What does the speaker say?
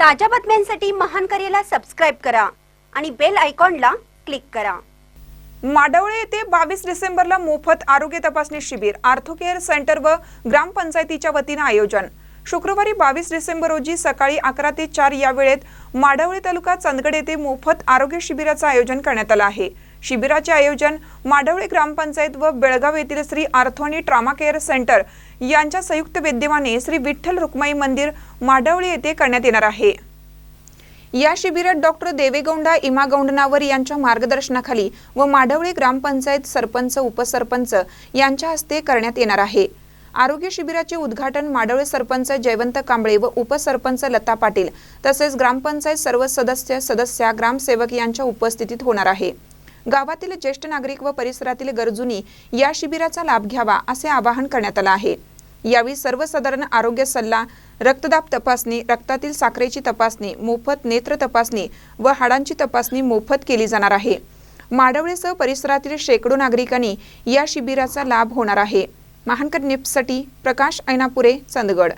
ताज्या बातम्यांसाठी महान करेला सबस्क्राईब करा आणि बेल आयकॉनला क्लिक करा. माडवळे येथे बावीस डिसेंबरला मोफत आरोग्य तपासणी शिबिर आर्थोकेअर सेंटर व ग्रामपंचायतीच्या वतीनं आयोजन. शुक्रवारी बावीस डिसेंबर रोजी सकाळी अकरा ते चार या वेळेत माडवळे तालुका चंदगड येथे मोफत आरोग्य शिबिराचं आयोजन करण्यात आलं आहे. शिबिराचे आयोजन माडवळी ग्रामपंचायत व बेळगाव येथील श्री आर्थोनी ट्रामा केअर सेंटर यांच्या संयुक्त विद्यमाने श्री विठ्ठल रुक्माई मंदिर माडवळी येथे करण्यात येणार आहे. या शिबिरात डॉक्टर देवेगौंडा इमा गौंडनावर यांच्या मार्गदर्शनाखाली व माडवळी ग्रामपंचायत सरपंच उपसरपंच यांच्या हस्ते करण्यात येणार आहे. आरोग्य शिबिराचे उद्घाटन माडवळे सरपंच जयवंत कांबळे व उपसरपंच लता पाटील तसेच ग्रामपंचायत सर्व सदस्य सदस्या ग्रामसेवक यांच्या उपस्थितीत होणार आहे. गावातील ज्येष्ठ नागरिक व परिसरातील गरजूंनी या शिबिराचा लाभ घ्यावा असे आवाहन करण्यात आलं आहे. यावेळी सर्वसाधारण आरोग्य सल्ला रक्तदाब तपासणी रक्तातील साखरेची तपासणी मोफत नेत्र तपासणी व हाडांची तपासणी मोफत केली जाणार आहे. माडवळेसह परिसरातील शेकडो नागरिकांनी या शिबिराचा लाभ होणार आहे. महानकर निप्ससाठी प्रकाश ऐनापुरे चंदगड.